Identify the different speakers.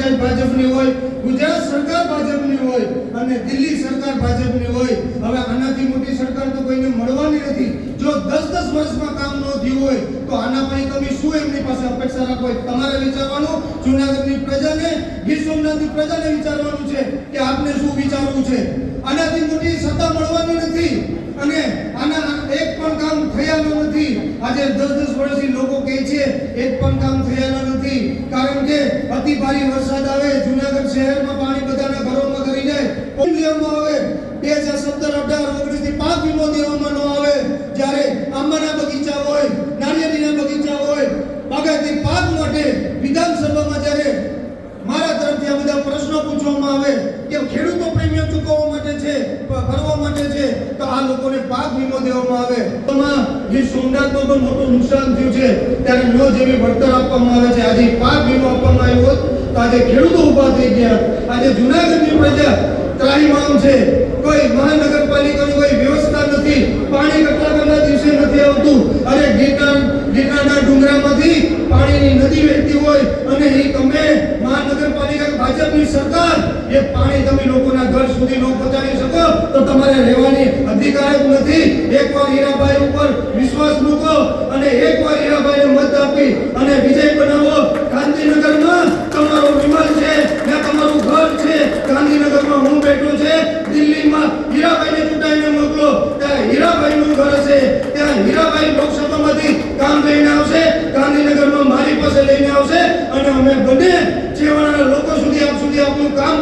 Speaker 1: પંચાયત ભાજપની હોય, ગુજરાત સરકાર ભાજપની હોય અને દિલ્હી સરકાર ભાજપની હોય. હવે આનાથી મોટી સરકાર તો કોઈને મળવાની નથી. જો દસ દસ વર્ષમાં કામ ન થયું હોય, તો આના પછી તમે શું એમની પાસે અપેક્ષા રાખો? તમારે વિચારવાનું. જુનાગઢની પ્રજાને, ગીર પ્રજાને વિચારવાનું છે કે આપને શું વિચારવું છે. આનાથી મોટી સત્તા મળવાની નથી. અને આના એક પણ કામ થયાનું નથી. આજે દસ દસ વર્ષથી લોકો કહે છે, એક પણ કામ થયાના અતિ ભારે વરસાદ આવે, જુનાગઢ શહેરમાં પાણી બધાના ઘરોમાં કરી જાય. લેવામાં આવે, બે હજાર સત્તર, અઢાર, ઓગણીસથી પાક વીમો દેવામાં ન આવે. જ્યારે આંબાના બગીચા હોય, નારિયેળીના બગીચા હોય, બાગાયતી પાક માટે વિધાનસભામાં જ્યારે મારા તરફથી આ બધા પ્રશ્નો પૂછવામાં આવે, કે ખેડૂતો પ્રીમિયમ ચૂકવવા માટે છે ભરવા માટે છે, તો આ લોકોને પાક વીમો દેવામાં આવે. એમાં જે સોમનાથનું પણ મોટું નુકસાન થયું છે, ત્યારે ન જેવી વળતર આપવામાં આવે છે. આજે પાક વીમો આપવામાં આવ્યો હોત તો આજે ખેડૂતો ઊભા થઈ ગયા. આજે જુનાગઢની પ્રજા ત્રાહીમામ છે. કોઈ મહાનગરપાલિકાની કોઈ વ્યવસ્થા નથી. પાણી કેટલા કેટલા દિવસે નથી આવતું? અરે ગિરનાર, ગીરનારના ડુંગરામાંથી પાણીની નદી વહેતી હોય અને એ તમે મહાનગરપાલિકા ભાજપની સરકાર, એ પાણી તમે લોકોના ઘર સુધી ન પહોંચાડી શકો, તો તમારે રહેવાની અધિકાર નથી. એકવાર હીરાભાઈ ઉપર વિશ્વાસ મૂકો અને એકવાર હીરાભાઈને મત આપી અને વિજય લઈને આવશે અને અમે બંને છેવાડાના લોકો સુધી આપ સુધી આપનું કામ